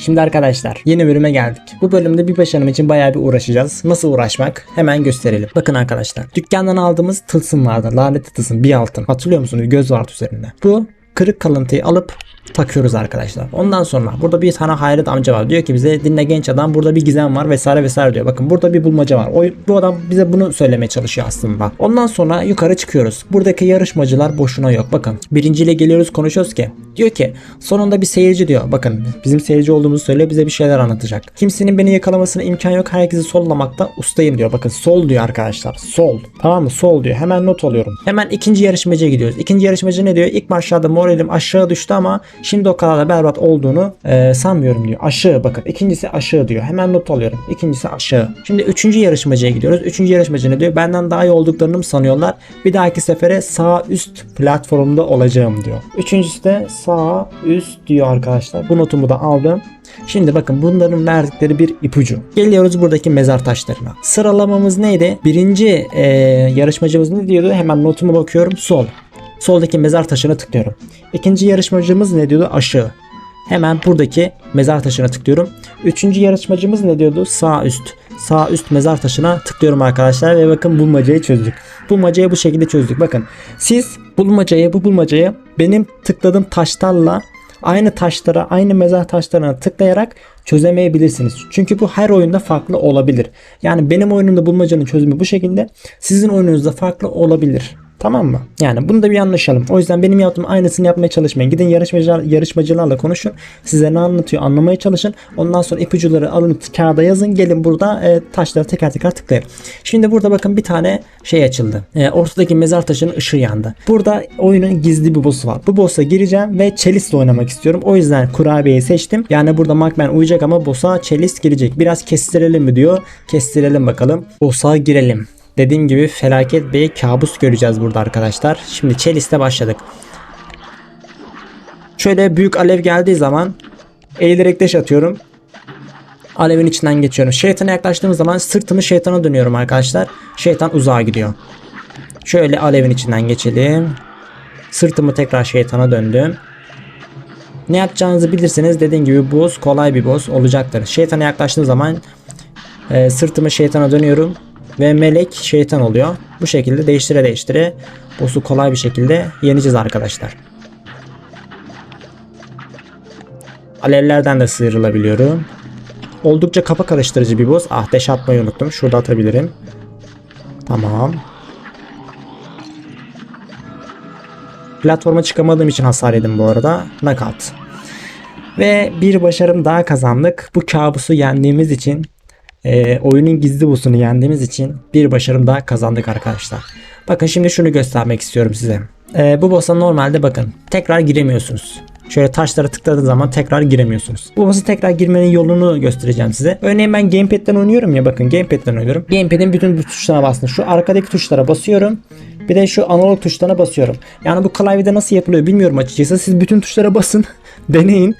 Şimdi arkadaşlar yeni bölüme geldik. Bu bölümde bir başarım için bayağı bir uğraşacağız. Nasıl uğraşmak? Hemen gösterelim. Bakın arkadaşlar. Dükkandan aldığımız tılsım vardı. Lanetli tılsım bir altın. Hatırlıyor musunuz? Göz vardı üzerinde. Bu kırık kalıntıyı alıp takıyoruz arkadaşlar. Ondan sonra burada bir tane hayret amca var. Diyor ki bize dinle genç adam burada bir gizem var vesaire vesaire diyor. Bakın burada bir bulmaca var. O, bu adam bize bunu söylemeye çalışıyor aslında. Ondan sonra yukarı çıkıyoruz. Buradaki yarışmacılar boşuna yok. Bakın birinciyle geliyoruz konuşuyoruz ki. Diyor ki sonunda bir seyirci diyor. Bakın bizim seyirci olduğumuzu söyle bize bir şeyler anlatacak. Kimsenin beni yakalamasına imkan yok. Herkesi sollamakta ustayım diyor. Bakın sol diyor arkadaşlar. Sol. Tamam mı? Sol diyor. Hemen not alıyorum. Hemen ikinci yarışmacıya gidiyoruz. İkinci yarışmacı ne diyor? İlk başlarda moralim aşağı düştü ama şimdi o kadar da berbat olduğunu e, sanmıyorum diyor. Aşağı bakın. İkincisi aşağı diyor. Hemen not alıyorum. İkincisi aşağı. Şimdi üçüncü yarışmacıya gidiyoruz. Üçüncü yarışmacı ne diyor? Benden daha iyi olduklarını mı sanıyorlar? Bir dahaki sefere sağ üst platformda olacağım diyor. Üçüncüsü de sağ üst diyor arkadaşlar. Bu notumu da aldım. Şimdi bakın bunların verdikleri bir ipucu. Geliyoruz buradaki mezar taşlarına. Sıralamamız neydi? Birinci e, yarışmacımız ne diyordu? Hemen notuma bakıyorum. Sol. Soldaki mezar taşına tıklıyorum. İkinci yarışmacımız ne diyordu? Aşağı. Hemen buradaki mezar taşına tıklıyorum. Üçüncü yarışmacımız ne diyordu? Sağ üst. Sağ üst mezar taşına tıklıyorum arkadaşlar ve bakın bulmacayı çözdük. Bulmacayı bu şekilde çözdük. Bakın siz bulmacayı bu bulmacayı benim tıkladığım taşlarla aynı taşlara aynı mezar taşlarına tıklayarak çözemeyebilirsiniz. Çünkü bu her oyunda farklı olabilir. Yani benim oyunumda bulmacanın çözümü bu şekilde sizin oyununuzda farklı olabilir. Tamam mı? Yani bunu da bir anlaşalım. O yüzden benim yaptığım aynısını yapmaya çalışmayın. Gidin yarışmacılar, yarışmacılarla konuşun. Size ne anlatıyor anlamaya çalışın. Ondan sonra ipucuları alın kağıda yazın. Gelin burada e, taşları teker teker tıklayın. Şimdi burada bakın bir tane şey açıldı. E, ortadaki mezar taşının ışığı yandı. Burada oyunun gizli bir boss'u var. Bu boss'a gireceğim ve Chalice'le oynamak istiyorum. O yüzden kurabiyeyi seçtim. Yani burada Markman uyacak ama boss'a Chalice girecek. Biraz kestirelim mi diyor. Kestirelim bakalım. Boss'a girelim. Dediğim gibi felaket bir kabus göreceğiz burada arkadaşlar. Şimdi Chalice'le başladık. Şöyle büyük alev geldiği zaman eğilerek deş atıyorum. Alevin içinden geçiyorum. Şeytana yaklaştığım zaman sırtımı şeytana dönüyorum arkadaşlar. Şeytan uzağa gidiyor. Şöyle alevin içinden geçelim. Sırtımı tekrar şeytana döndüm. Ne yapacağınızı bilirseniz dediğim gibi boss kolay bir boss olacaktır. Şeytana yaklaştığım zaman e, sırtımı şeytana dönüyorum ve melek şeytan oluyor. Bu şekilde değiştire değiştire boss'u kolay bir şekilde yeneceğiz arkadaşlar. Alevlerden de sıyrılabiliyorum. Oldukça kafa karıştırıcı bir boss. Ah deş atmayı unuttum. Şurada atabilirim. Tamam. Platforma çıkamadığım için hasar yedim bu arada. Knockout. Ve bir başarım daha kazandık. Bu kabusu yendiğimiz için e, oyunun gizli boss'unu yendiğimiz için bir başarım daha kazandık arkadaşlar. Bakın şimdi şunu göstermek istiyorum size. E, bu boss'a normalde bakın tekrar giremiyorsunuz. Şöyle taşlara tıkladığınız zaman tekrar giremiyorsunuz. Bu boss'a tekrar girmenin yolunu göstereceğim size. Örneğin ben gamepad'den oynuyorum ya bakın gamepad'den oynuyorum. Gamepad'in bütün bu tuşlarına bastım. Şu arkadaki tuşlara basıyorum. Bir de şu analog tuşlarına basıyorum. Yani bu klavyede nasıl yapılıyor bilmiyorum açıkçası. Siz bütün tuşlara basın. deneyin.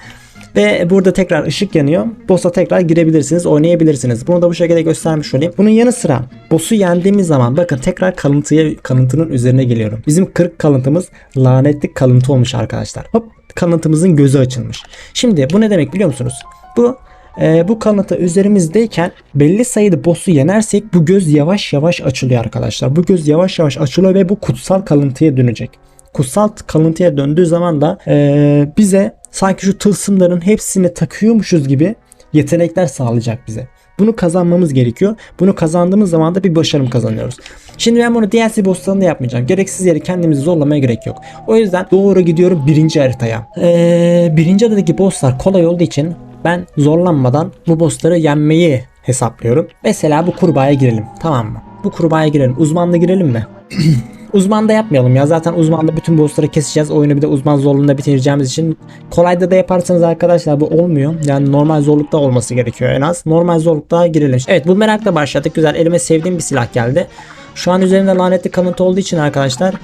Ve burada tekrar ışık yanıyor. Boss'a tekrar girebilirsiniz, oynayabilirsiniz. Bunu da bu şekilde göstermiş olayım. Bunun yanı sıra boss'u yendiğimiz zaman bakın tekrar kalıntıya kalıntının üzerine geliyorum. Bizim 40 kalıntımız lanetli kalıntı olmuş arkadaşlar. Hop kalıntımızın gözü açılmış. Şimdi bu ne demek biliyor musunuz? Bu e, bu kalıntı üzerimizdeyken belli sayıda boss'u yenersek bu göz yavaş yavaş açılıyor arkadaşlar. Bu göz yavaş yavaş açılıyor ve bu kutsal kalıntıya dönecek. Kutsal kalıntıya döndüğü zaman da e, bize sanki şu tılsımların hepsini takıyormuşuz gibi yetenekler sağlayacak bize. Bunu kazanmamız gerekiyor. Bunu kazandığımız zaman da bir başarım kazanıyoruz. Şimdi ben bunu DLC bosslarında yapmayacağım. Gereksiz yere kendimizi zorlamaya gerek yok. O yüzden doğru gidiyorum birinci haritaya. Ee, birinci adadaki bosslar kolay olduğu için ben zorlanmadan bu bossları yenmeyi hesaplıyorum. Mesela bu kurbağaya girelim. Tamam mı? Bu kurbağaya girelim. Uzmanla girelim mi? Uzmanda yapmayalım ya. Zaten uzmanda bütün bossları keseceğiz. Oyunu bir de uzman zorluğunda bitireceğimiz için. Kolayda da yaparsanız arkadaşlar bu olmuyor. Yani normal zorlukta olması gerekiyor en az. Normal zorlukta girelim. Evet bu merakla başladık. Güzel. Elime sevdiğim bir silah geldi. Şu an üzerimde lanetli kanıtı olduğu için arkadaşlar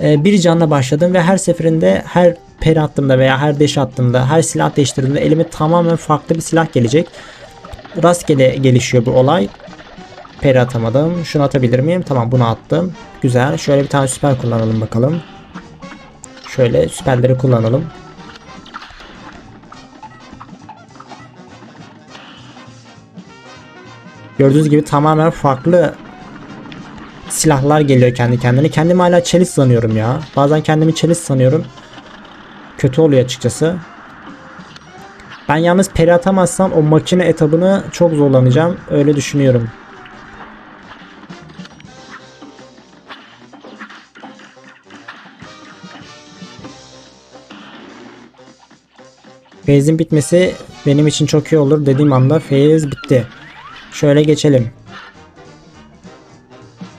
e, bir canla başladım ve her seferinde her peri attığımda veya her deş attığımda her silah değiştirdiğimde elime tamamen farklı bir silah gelecek. Rastgele gelişiyor bu olay. Peri atamadım. Şunu atabilir miyim? Tamam bunu attım. Güzel. Şöyle bir tane süper kullanalım bakalım. Şöyle süperleri kullanalım. Gördüğünüz gibi tamamen farklı silahlar geliyor kendi kendine. Kendimi hala çelis sanıyorum ya. Bazen kendimi çelis sanıyorum. Kötü oluyor açıkçası. Ben yalnız peri atamazsam o makine etabını çok zorlanacağım. Öyle düşünüyorum. Phase'in bitmesi benim için çok iyi olur. Dediğim anda phase bitti. Şöyle geçelim.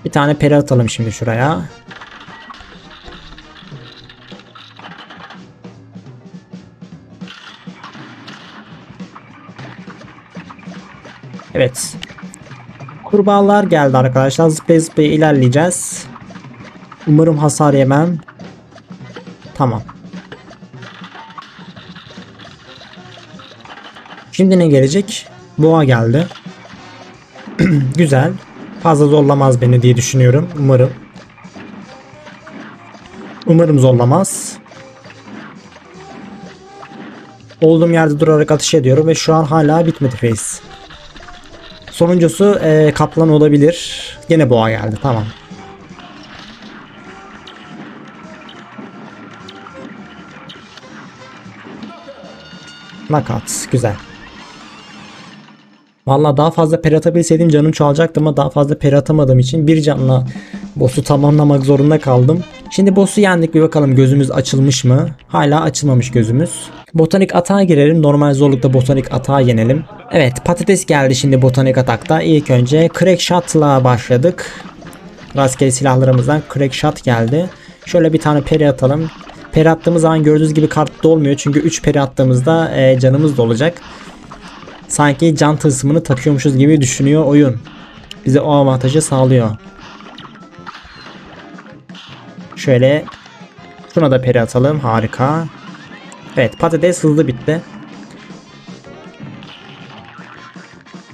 Bir tane peri atalım şimdi şuraya. Evet. Kurbağalar geldi arkadaşlar. Zıplaya zıplaya ilerleyeceğiz. Umarım hasar yemem. Tamam. Şimdi ne gelecek? Boğa geldi. Güzel. Fazla zorlamaz beni diye düşünüyorum. Umarım. Umarım zorlamaz. Olduğum yerde durarak atış ediyorum ve şu an hala bitmedi face. Sonuncusu e, kaplan olabilir. Yine boğa geldi. Tamam. Nakat. Güzel. Valla daha fazla peri atabilseydim canım çoğalacaktı ama daha fazla peri atamadığım için bir canla boss'u tamamlamak zorunda kaldım. Şimdi boss'u yendik bir bakalım gözümüz açılmış mı? Hala açılmamış gözümüz. Botanik atağa girelim. Normal zorlukta botanik atağa yenelim. Evet patates geldi şimdi botanik atakta. İlk önce crack shot'la başladık. Rastgele silahlarımızdan crack shot geldi. Şöyle bir tane peri atalım. Peri attığımız zaman gördüğünüz gibi kart dolmuyor. Çünkü 3 peri attığımızda e, canımız dolacak sanki can tılsımını takıyormuşuz gibi düşünüyor oyun. Bize o avantajı sağlıyor. Şöyle şuna da peri atalım. Harika. Evet patates hızlı bitti.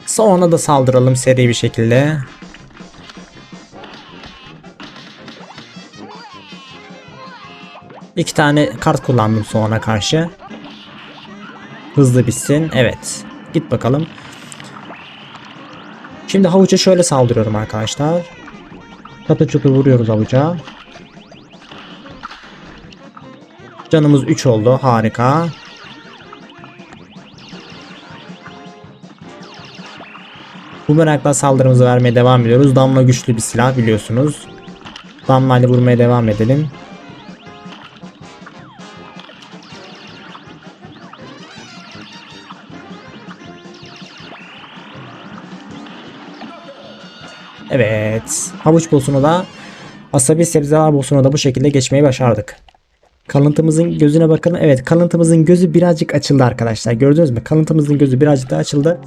Sonra da saldıralım seri bir şekilde. İki tane kart kullandım sonra karşı. Hızlı bitsin. Evet. Git bakalım. Şimdi havuca şöyle saldırıyorum arkadaşlar. Çatı çatı vuruyoruz havuca. Canımız 3 oldu. Harika. Bumerang'la saldırımızı vermeye devam ediyoruz. Damla güçlü bir silah biliyorsunuz. Damla ile vurmaya devam edelim. Evet. Havuç boss'unu da asabi sebzeler boss'unu da bu şekilde geçmeyi başardık. Kalıntımızın gözüne bakalım. Evet kalıntımızın gözü birazcık açıldı arkadaşlar. Gördünüz mü? Kalıntımızın gözü birazcık daha açıldı.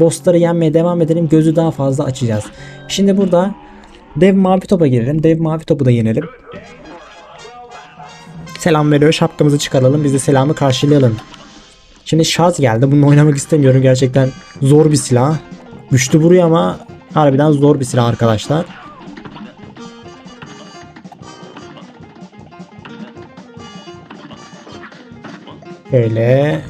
Boss'ları yenmeye devam edelim. Gözü daha fazla açacağız. Şimdi burada dev mavi topa girelim. Dev mavi topu da yenelim. Selam veriyor. Şapkamızı çıkaralım. Biz de selamı karşılayalım. Şimdi şarj geldi. Bunu oynamak istemiyorum. Gerçekten zor bir silah. Güçlü vuruyor ama Harbiden zor bir silah arkadaşlar. Böyle.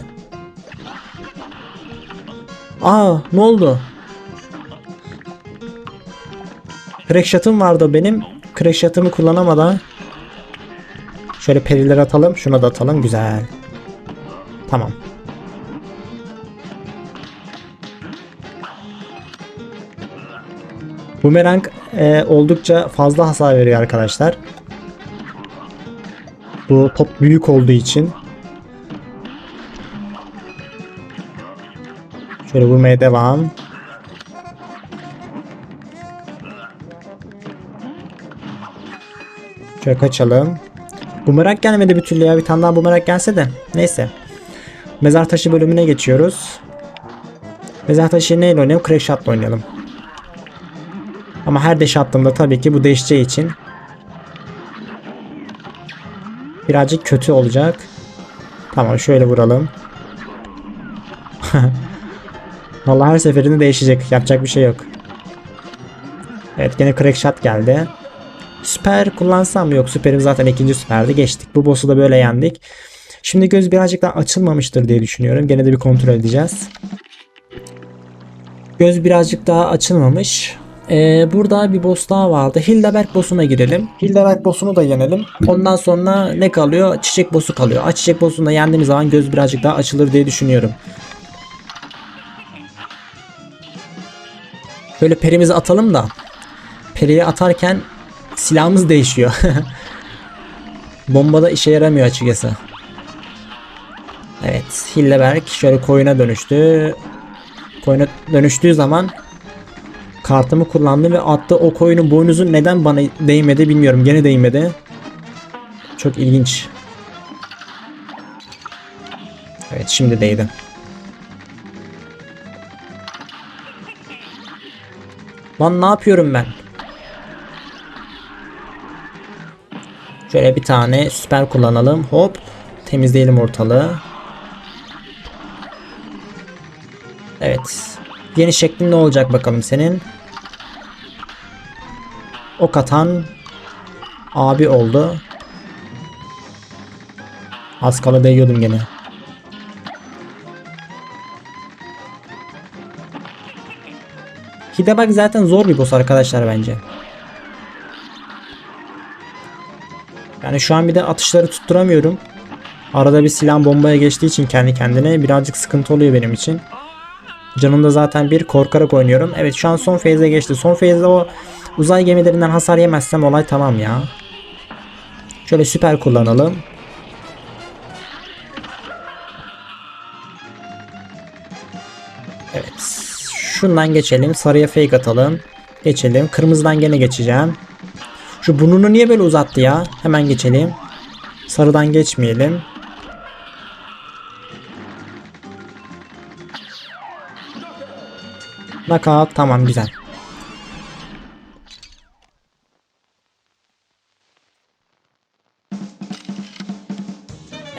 Aa ne oldu? Crack shot'ım vardı benim. Crack shot'ımı kullanamadan. Şöyle periler atalım. Şuna da atalım. Güzel. Tamam. Bumerang e, oldukça fazla hasar veriyor arkadaşlar. Bu top büyük olduğu için. Şöyle vurmaya devam. Şöyle kaçalım. Bumerang gelmedi bir türlü ya. Bir tane daha bumerang gelse de. Neyse. Mezar taşı bölümüne geçiyoruz. Mezar taşı neyle oynayalım? Crack oynayalım. Ama her deş attığımda tabii ki bu değişeceği için birazcık kötü olacak. Tamam şöyle vuralım. Vallahi her seferinde değişecek. Yapacak bir şey yok. Evet gene crack shot geldi. Süper kullansam? Yok süperim zaten ikinci süperdi. Geçtik. Bu boss'u da böyle yendik. Şimdi göz birazcık daha açılmamıştır diye düşünüyorum. Gene de bir kontrol edeceğiz. Göz birazcık daha açılmamış. Ee, burada bir boss daha vardı. Hildeberg boss'una girelim. Hildeberg boss'unu da yenelim. Ondan sonra ne kalıyor? Çiçek boss'u kalıyor. Aa, çiçek boss'unu da yendiğimiz zaman göz birazcık daha açılır diye düşünüyorum. Böyle perimizi atalım da periyi atarken silahımız değişiyor. Bomba da işe yaramıyor açıkçası. Evet, Hilleberg şöyle koyuna dönüştü. Koyuna dönüştüğü zaman kartımı kullandım ve attı o koyunun boynuzu neden bana değmedi bilmiyorum. Gene değmedi. Çok ilginç. Evet, şimdi değdi. Lan ne yapıyorum ben? Şöyle bir tane süper kullanalım. Hop. Temizleyelim ortalığı. Evet. Yeni şeklin ne olacak bakalım senin? Ok atan abi oldu. Az kala değiyordum gene. Hidebak zaten zor bir boss arkadaşlar bence. Yani şu an bir de atışları tutturamıyorum. Arada bir silah bombaya geçtiği için kendi kendine birazcık sıkıntı oluyor benim için. Canımda zaten bir korkarak oynuyorum. Evet şu an son feyze geçti. Son feyzde o uzay gemilerinden hasar yemezsem olay tamam ya. Şöyle süper kullanalım. Evet. Şundan geçelim. Sarıya fake atalım. Geçelim. Kırmızıdan gene geçeceğim. Şu burnunu niye böyle uzattı ya? Hemen geçelim. Sarıdan geçmeyelim. Knockout tamam güzel.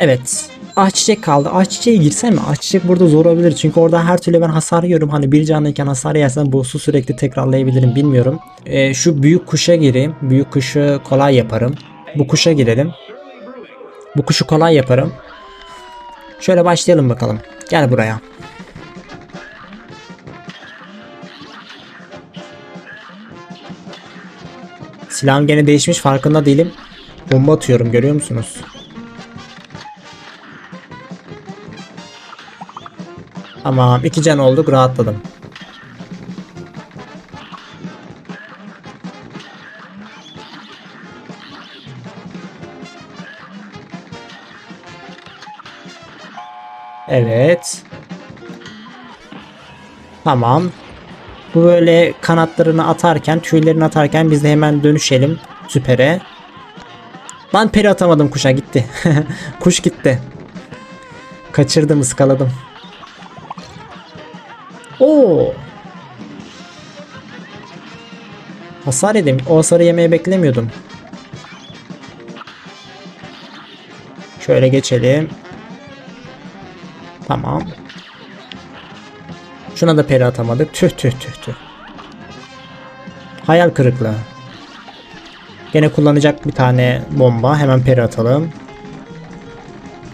Evet. Ah çiçek kaldı. Ah çiçeğe girsem mi? Ah çiçek burada zor olabilir. Çünkü orada her türlü ben hasar yiyorum. Hani bir canlıyken hasar yersem boss'u sürekli tekrarlayabilirim bilmiyorum. Ee, şu büyük kuşa gireyim. Büyük kuşu kolay yaparım. Bu kuşa girelim. Bu kuşu kolay yaparım. Şöyle başlayalım bakalım. Gel buraya. Silahım gene değişmiş farkında değilim. Bomba atıyorum görüyor musunuz? Tamam iki can olduk rahatladım. Evet. Tamam. Bu böyle kanatlarını atarken, tüylerini atarken biz de hemen dönüşelim süpere. Lan peri atamadım kuşa gitti. Kuş gitti. Kaçırdım ıskaladım. Hasar yedim. O hasarı yemeyi beklemiyordum. Şöyle geçelim. Tamam. Şuna da peri atamadık. Tüh tüh tüh tüh. Hayal kırıklığı. Gene kullanacak bir tane bomba. Hemen peri atalım.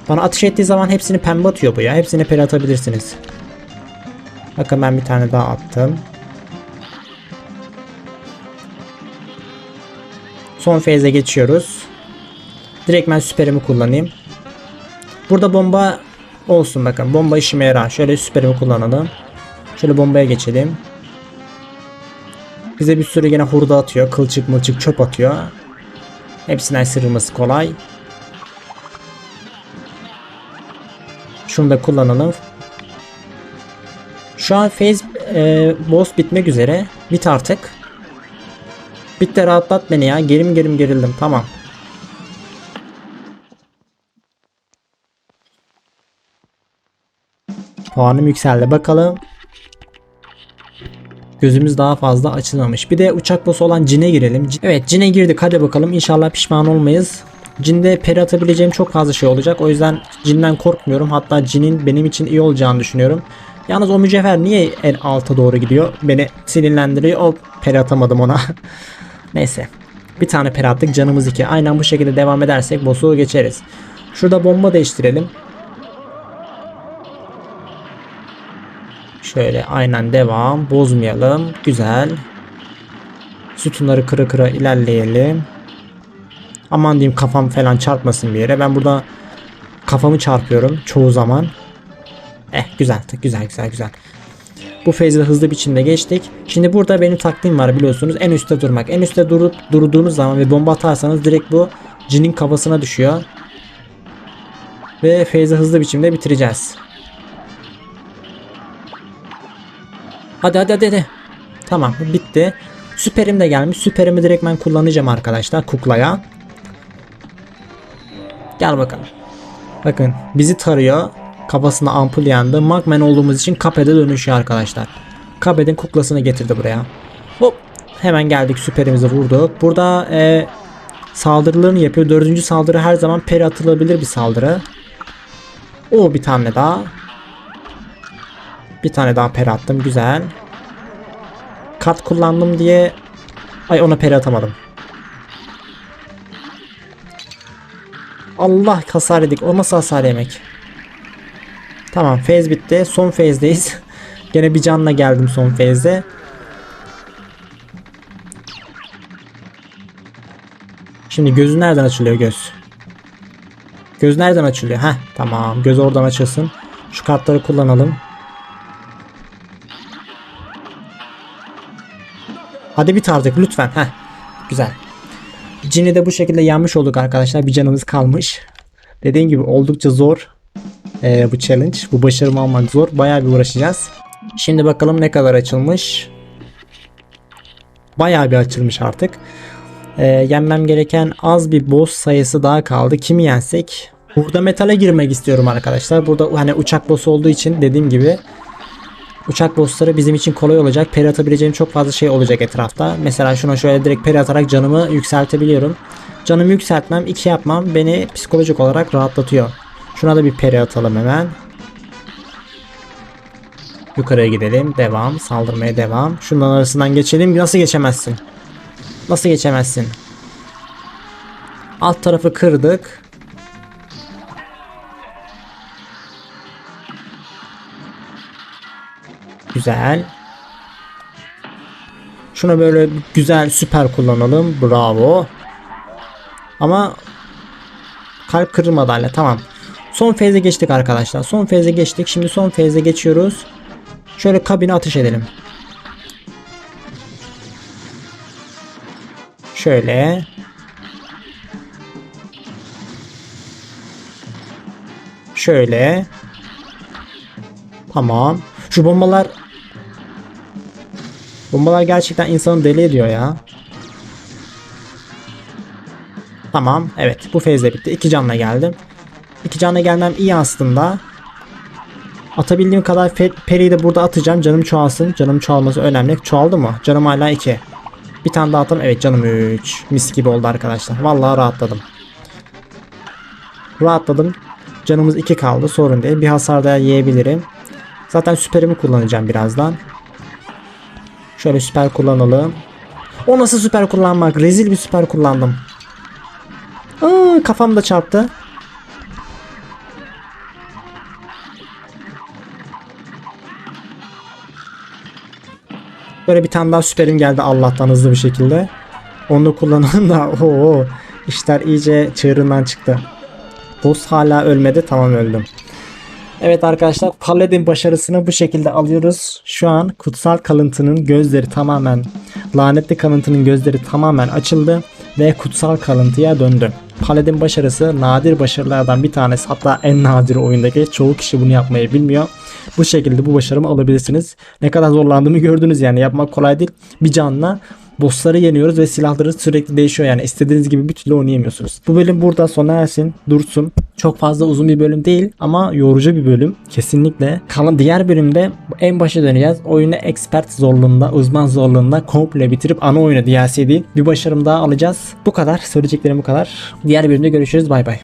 Bana atış ettiği zaman hepsini pembe atıyor bu ya. Hepsini peri atabilirsiniz. Bakın ben bir tane daha attım. Son feyze geçiyoruz. Direkt ben süperimi kullanayım. Burada bomba olsun bakın. Bomba işime yarar. Şöyle süperimi kullanalım. Şöyle bombaya geçelim. Bize bir sürü yine hurda atıyor. Kılçık mılçık çöp atıyor. Hepsinden sırılması kolay. Şunu da kullanalım. Şu an phase e, boss bitmek üzere. Bit artık. Bitti rahatlat beni ya. Gerim gerim gerildim. Tamam. Puanım yükseldi. Bakalım. Gözümüz daha fazla açılmamış. Bir de uçak boss'u olan Cin'e girelim. Evet Cin'e girdik. Hadi bakalım. İnşallah pişman olmayız. Cin'de peri atabileceğim çok fazla şey olacak. O yüzden Cin'den korkmuyorum. Hatta Cin'in benim için iyi olacağını düşünüyorum. Yalnız o mücevher niye en alta doğru gidiyor? Beni sinirlendiriyor. O peri atamadım ona. Neyse. Bir tane peri attık. Canımız iki. Aynen bu şekilde devam edersek boss'u geçeriz. Şurada bomba değiştirelim. Şöyle aynen devam. Bozmayalım. Güzel. Sütunları kıra kıra ilerleyelim. Aman diyeyim kafam falan çarpmasın bir yere. Ben burada kafamı çarpıyorum çoğu zaman. Eh güzel güzel güzel güzel. Bu feyzi de hızlı biçimde geçtik. Şimdi burada benim taktiğim var biliyorsunuz. En üstte durmak. En üstte durup durduğunuz zaman ve bomba atarsanız direkt bu cinin kafasına düşüyor. Ve feyzi hızlı biçimde bitireceğiz. Hadi hadi. hadi. Tamam bitti. Süperim de gelmiş. Süperimi direkt ben kullanacağım arkadaşlar kuklaya. Gel bakalım. Bakın bizi tarıyor. Kafasına ampul yandı. Magman olduğumuz için Kapede dönüşüyor arkadaşlar. Kaped'in kuklasını getirdi buraya. Hop. Hemen geldik süperimizi vurduk. Burada e, saldırılarını yapıyor. Dördüncü saldırı her zaman peri atılabilir bir saldırı. O bir tane daha. Bir tane daha peri attım. Güzel. Kart kullandım diye Ay ona peri atamadım. Allah hasar yedik. O nasıl hasar yemek? Tamam phase bitti. Son phase'deyiz. Gene bir canla geldim son phase'de. Şimdi gözü nereden açılıyor göz? Göz nereden açılıyor? Heh tamam göz oradan açılsın. Şu kartları kullanalım. Hadi bit artık lütfen. Heh güzel. Cin'i de bu şekilde yenmiş olduk arkadaşlar. Bir canımız kalmış. Dediğim gibi oldukça zor ee, bu challenge. Bu başarımı almak zor. Bayağı bir uğraşacağız. Şimdi bakalım ne kadar açılmış. Bayağı bir açılmış artık. Ee, yenmem gereken az bir boss sayısı daha kaldı. Kimi yensek? Burada metale girmek istiyorum arkadaşlar. Burada hani uçak boss olduğu için dediğim gibi uçak bossları bizim için kolay olacak. Peri atabileceğim çok fazla şey olacak etrafta. Mesela şuna şöyle direkt peri atarak canımı yükseltebiliyorum. Canımı yükseltmem, iki yapmam beni psikolojik olarak rahatlatıyor. Şuna da bir peri atalım hemen. Yukarıya gidelim. Devam. Saldırmaya devam. Şundan arasından geçelim. Nasıl geçemezsin? Nasıl geçemezsin? Alt tarafı kırdık. Güzel. Şuna böyle güzel süper kullanalım. Bravo. Ama kalp kırılmadı hala. Tamam. Son feze geçtik arkadaşlar. Son feze geçtik. Şimdi son feze geçiyoruz. Şöyle kabine atış edelim. Şöyle. Şöyle. Tamam. Şu bombalar Bombalar gerçekten insanı deli ediyor ya. Tamam. Evet. Bu fezle bitti. İki canla geldim. İki canla gelmem iyi aslında. Atabildiğim kadar periyi de burada atacağım. Canım çoğalsın. Canım çoğalması önemli. Çoğaldı mı? Canım hala 2. Bir tane daha atalım. Evet canım 3. Mis gibi oldu arkadaşlar. Vallahi rahatladım. Rahatladım. Canımız 2 kaldı. Sorun değil. Bir hasar daha yiyebilirim. Zaten süperimi kullanacağım birazdan. Şöyle süper kullanalım. O nasıl süper kullanmak? Rezil bir süper kullandım. Aa, kafam da çarptı. Böyle bir tane daha süperim geldi Allah'tan hızlı bir şekilde. Onu kullanalım da ooo işler iyice çığırından çıktı. Boss hala ölmedi tamam öldüm. Evet arkadaşlar Paladin başarısını bu şekilde alıyoruz. Şu an kutsal kalıntının gözleri tamamen lanetli kalıntının gözleri tamamen açıldı ve kutsal kalıntıya döndü. Paladin başarısı nadir başarılardan bir tanesi hatta en nadir oyundaki çoğu kişi bunu yapmayı bilmiyor. Bu şekilde bu başarımı alabilirsiniz. Ne kadar zorlandığımı gördünüz yani yapmak kolay değil. Bir canla bossları yeniyoruz ve silahları sürekli değişiyor yani istediğiniz gibi bir türlü oynayamıyorsunuz. Bu bölüm burada sona ersin, dursun. Çok fazla uzun bir bölüm değil ama yorucu bir bölüm kesinlikle. Kalan diğer bölümde en başa döneceğiz. Oyunu expert zorluğunda, uzman zorluğunda komple bitirip ana oyunu DLC değil bir başarım daha alacağız. Bu kadar. Söyleyeceklerim bu kadar. Diğer bölümde görüşürüz. Bay bay.